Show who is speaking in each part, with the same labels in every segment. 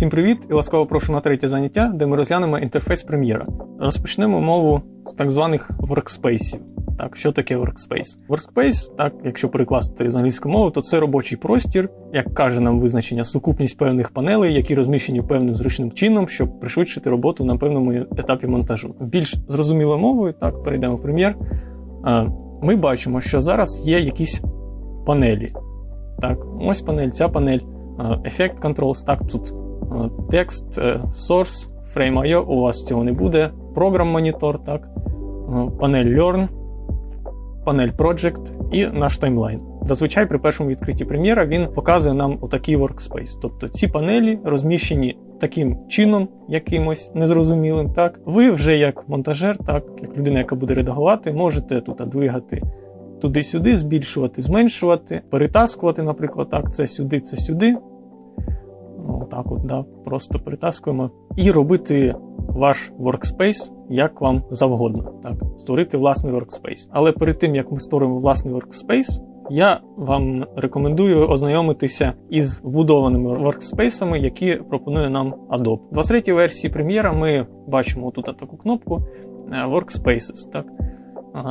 Speaker 1: Всім привіт і ласкаво прошу на третє заняття, де ми розглянемо інтерфейс прем'єра. Розпочнемо мову з так званих workspace. Так, що таке workspace? Workspace, так, якщо перекласти з англійської мови, то це робочий простір, як каже нам визначення, сукупність певних панелей, які розміщені певним зручним чином, щоб пришвидшити роботу на певному етапі монтажу. Більш зрозумілою мовою, так, перейдемо в прем'єр. Ми бачимо, що зараз є якісь панелі. Так, ось панель, ця панель, Effect Controls, так, тут текст, source, frame.io, у вас цього не буде. Monitor, так, панель Learn, панель Project і наш таймлайн. Зазвичай при першому відкритті прем'єра він показує нам отакий workspace. Тобто ці панелі розміщені таким чином, якимось незрозумілим. Так, ви вже як монтажер, так, як людина, яка буде редагувати, можете тут двигати. Туди-сюди, збільшувати, зменшувати, перетаскувати, наприклад, так, це сюди, це сюди. Отак от, да, просто перетаскуємо. І робити ваш workspace як вам завгодно. Так, Створити власний workspace. Але перед тим, як ми створимо власний workspace, я вам рекомендую ознайомитися із вбудованими workspace, які пропонує нам Adobe. В 23 версії прем'єра ми бачимо тут таку кнопку Workspaces. Так?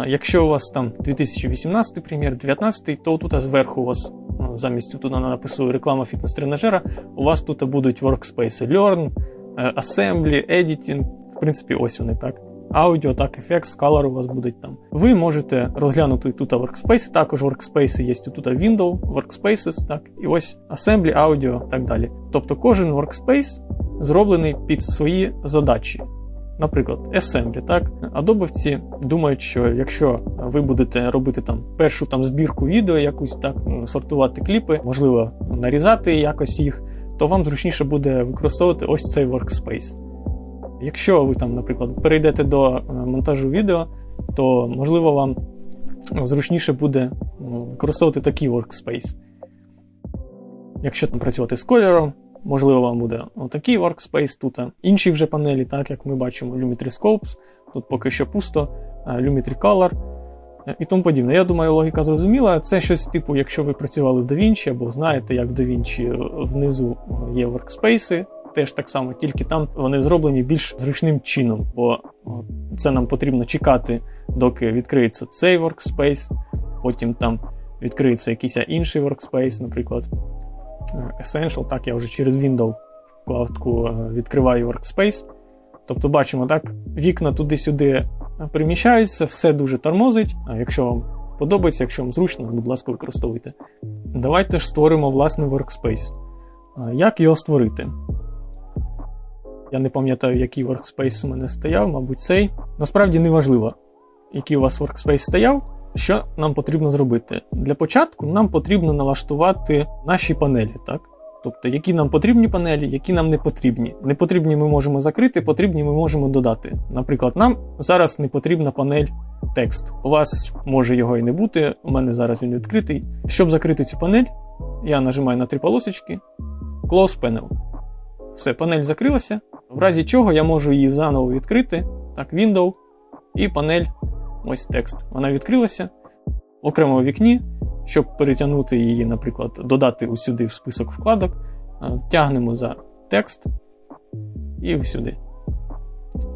Speaker 1: Якщо у вас там 2018 прем'єр, 2019, то тут зверху у вас замість тут написано реклама фітнес-тренажера, у вас тут будуть workspace Learn, Assembly, Editing. В принципі, ось вони так. Аудіо, так, Effects, Color у вас будуть там. Ви можете розглянути тут workspace, також workspace є тут Window, Workspaces, так, і ось Assembly, Audio і так далі. Тобто кожен workspace зроблений під свої задачі. Наприклад, Assembly, так? Адобовці думають, що якщо ви будете робити там першу там збірку відео, якусь так, сортувати кліпи, можливо, нарізати якось їх, то вам зручніше буде використовувати ось цей workspace. Якщо ви там, наприклад, перейдете до монтажу відео, то можливо вам зручніше буде використовувати такий workspace. Якщо там працювати з кольором, Можливо, вам буде отакий workspace, тут інші вже панелі, так як ми бачимо, Lumetri Scopes, тут поки що пусто, Lumetri Color і тому подібне. Я думаю, логіка зрозуміла. Це щось типу, якщо ви працювали в DaVinci або знаєте, як в DaVinci внизу є workspace, теж так само, тільки там вони зроблені більш зручним чином, бо це нам потрібно чекати, доки відкриється цей workspace, потім там відкриється якийсь інший workspace, наприклад. Essential, так, я вже через Windows вкладку е, відкриваю Workspace. Тобто, бачимо, так, вікна туди-сюди переміщаються, все дуже тормозить. А якщо вам подобається, якщо вам зручно, будь ласка, використовуйте. Давайте ж створимо власний Workspace. Як його створити? Я не пам'ятаю, який Workspace у мене стояв, мабуть, цей. Насправді не важливо, який у вас Workspace стояв. Що нам потрібно зробити? Для початку нам потрібно налаштувати наші панелі, так? Тобто, які нам потрібні панелі, які нам не потрібні. Не потрібні ми можемо закрити, потрібні ми можемо додати. Наприклад, нам зараз не потрібна панель текст. У вас може його і не бути, у мене зараз він відкритий. Щоб закрити цю панель, я нажимаю на три полосочки, Close Panel. Все, панель закрилася. В разі чого я можу її заново відкрити. Так, Window і панель ось текст. Вона відкрилася в окремому вікні. Щоб перетягнути її, наприклад, додати усюди в список вкладок, тягнемо за текст і всюди.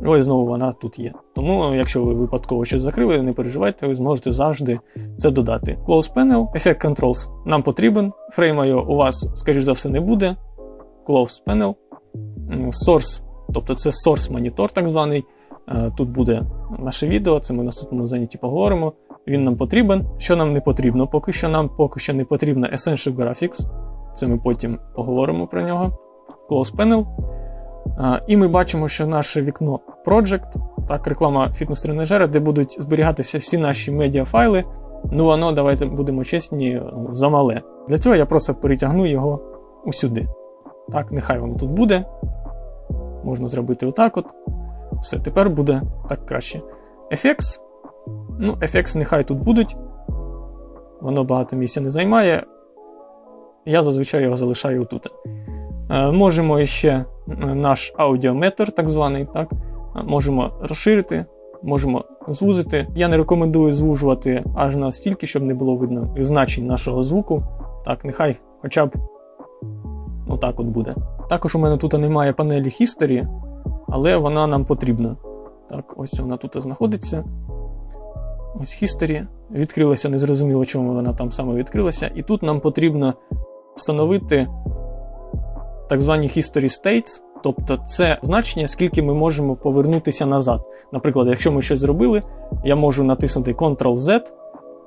Speaker 1: Ось знову вона тут є. Тому, якщо ви випадково щось закрили, не переживайте, ви зможете завжди це додати. Close Panel, Effect Controls нам потрібен. Frame.io у вас, скоріш за все, не буде. Close Panel, Source, тобто це Source монітор, так званий. Е, тут буде наше відео, це ми на наступному занятті поговоримо. Він нам потрібен. Що нам не потрібно, поки що нам поки що не потрібно Essential Graphics. Це ми потім поговоримо про нього. Close Panel. Е, і ми бачимо, що наше вікно Project, так, реклама фітнес-тренажера, де будуть зберігатися всі наші медіафайли. Ну, воно, давайте будемо чесні, замале. Для цього я просто перетягну його усюди. Так, нехай воно тут буде. Можна зробити отак от. Все, тепер буде так краще. FX. Ну, FX нехай тут будуть. Воно багато місця не займає. Я зазвичай його залишаю тут. Е, можемо ще е, наш аудіометр, так званий. так? Е, можемо розширити, можемо звузити. Я не рекомендую звужувати аж настільки, щоб не було видно значень нашого звуку. Так, нехай хоча б отак от буде. Також у мене тут немає панелі History, але вона нам потрібна. Так, ось вона тут знаходиться. Ось History. Відкрилася, незрозуміло, чому вона там саме відкрилася. І тут нам потрібно встановити так звані History States. Тобто це значення, скільки ми можемо повернутися назад. Наприклад, якщо ми щось зробили, я можу натиснути Ctrl-Z,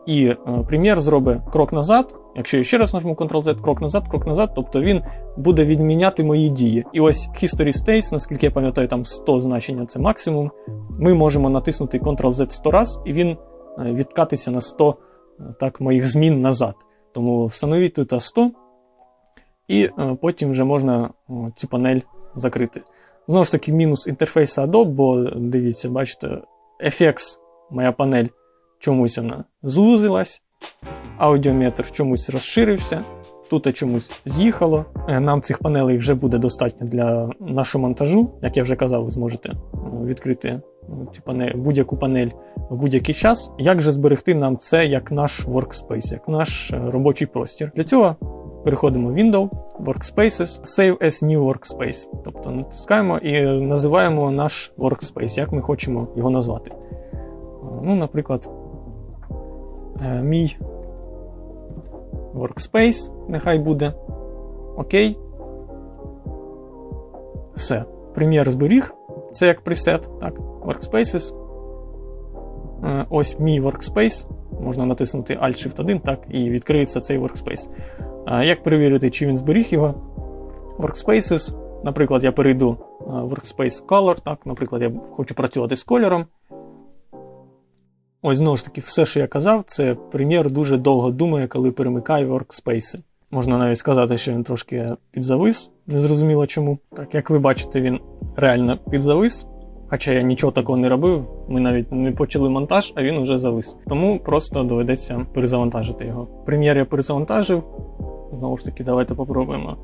Speaker 1: і е, прем'єр зробить крок назад. Якщо я ще раз нажму Ctrl-Z, крок назад, крок назад, тобто він буде відміняти мої дії. І ось History States, наскільки я пам'ятаю, там 100 значення це максимум. Ми можемо натиснути Ctrl-Z 100 раз, і він е, відкатиться на 100 е, так, моїх змін назад. Тому встановіть тут 100, і е, потім вже можна цю панель закрити. Знову ж таки, мінус інтерфейсу Adobe, бо дивіться, бачите, FX, моя панель, чомусь вона звузилась, аудіометр чомусь розширився, тут чомусь з'їхало. Е, Нам цих панелей вже буде достатньо для нашого монтажу. Як я вже казав, ви зможете ну, відкрити ну, будь-яку панель в будь-який час. Як же зберегти нам це як наш workspace, як наш е, робочий простір? Для цього переходимо в Window, Workspaces, Save as New Workspace. Тобто натискаємо і називаємо наш workspace, як ми хочемо його назвати. Ну, Наприклад, е, мій Workspace, нехай буде. Окей. Все. Прем'єр зберіг. Це як пресет. Так, Workspaces. Е, Ось мій Workspace. Можна натиснути Alt-Shift-1, так, і відкриється цей Workspace. Як перевірити, чи він зберіг його? Workspaces. Наприклад, я перейду в Workspace Color. Так, Наприклад, я хочу працювати з кольором. Ось знову ж таки, все, що я казав, це прем'єр дуже довго думає, коли перемикає Workspace. Можна навіть сказати, що він трошки підзавис, незрозуміло чому. Так, як ви бачите, він реально підзавис. Хоча я нічого такого не робив, ми навіть не почали монтаж, а він вже завис. Тому просто доведеться перезавантажити його. Прем'єр я перезавантажив. Знову ж таки, давайте попробуємо.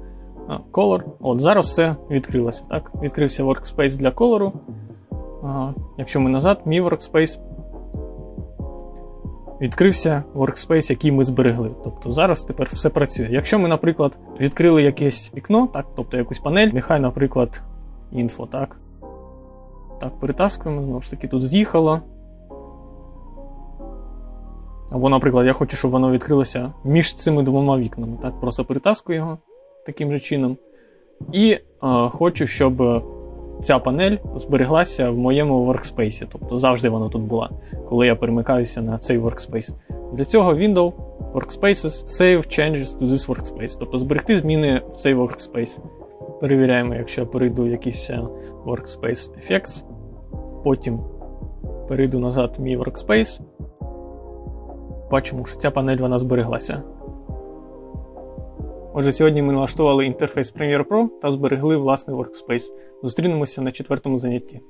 Speaker 1: Color. От зараз все відкрилося. так? Відкрився workspace для кольору. Якщо ми назад, мій workspace. Відкрився workspace, який ми зберегли. Тобто зараз тепер все працює. Якщо ми, наприклад, відкрили якесь вікно, так, тобто якусь панель, нехай, наприклад, інфо, так. Так, перетаскуємо, знову ж таки, тут з'їхало. Або, наприклад, я хочу, щоб воно відкрилося між цими двома вікнами. Так, Просто перетаскую його таким же чином. І е, хочу, щоб ця панель збереглася в моєму workspace. Тобто завжди вона тут була, коли я перемикаюся на цей workspace. Для цього Window, Workspaces, Save Changes to this workspace. Тобто зберегти зміни в цей workspace. Перевіряємо, якщо я перейду в якийсь е, Workspace Effects. Потім перейду назад в мій workspace. Бачимо, що ця панель вона збереглася. Отже, сьогодні ми налаштували інтерфейс Premiere Pro та зберегли власний workspace. Зустрінемося на четвертому занятті.